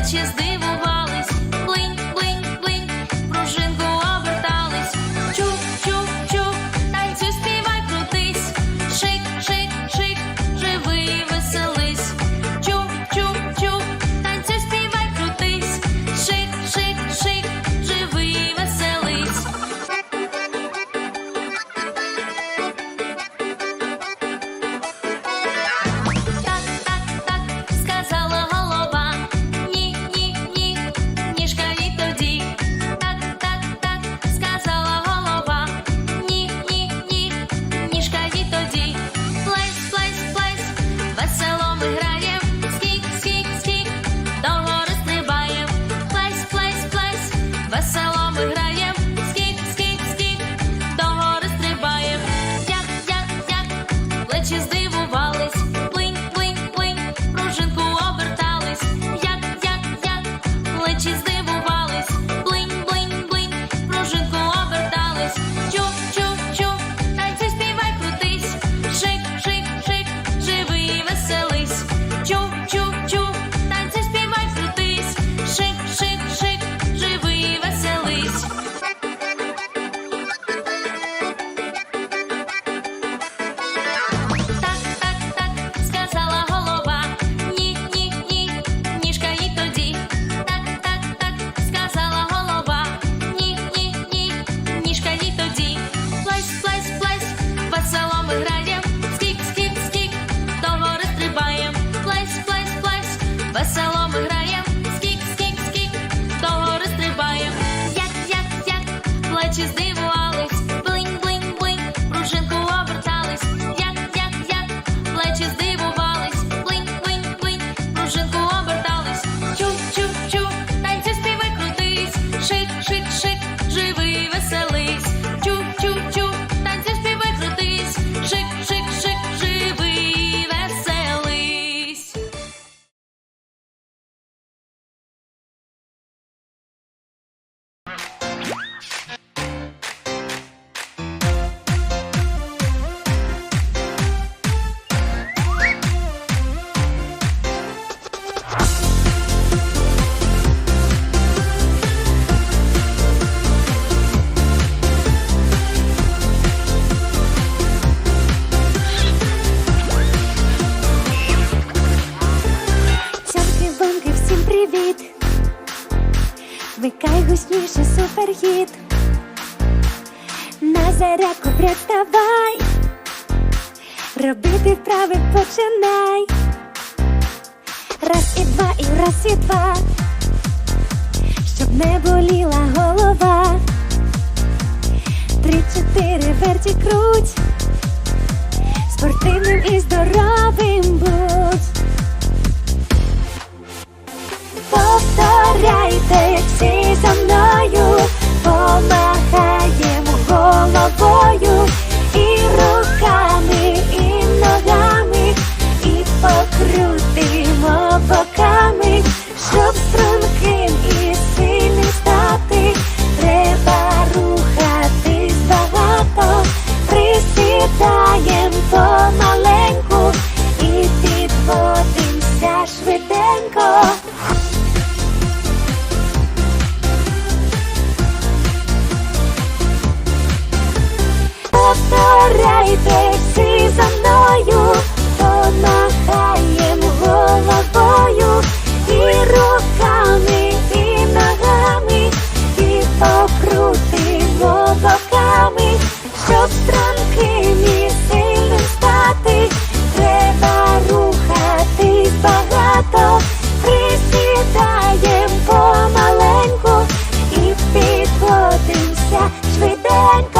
плечі здивує. весело ми граєм, скік, скік, скік, догори стрибаєм, як, як, як, плечі здивувались, плинь, плинь, плинь, пружинку обертались, як, як, як, плечі здивувались. Вмикай гучніше суперхіт на зарядку приставай, робити вправи починай. Раз і два, і раз і два, щоб не боліла голова. Три-чотири верті круть, спортивним і здоровим. and go.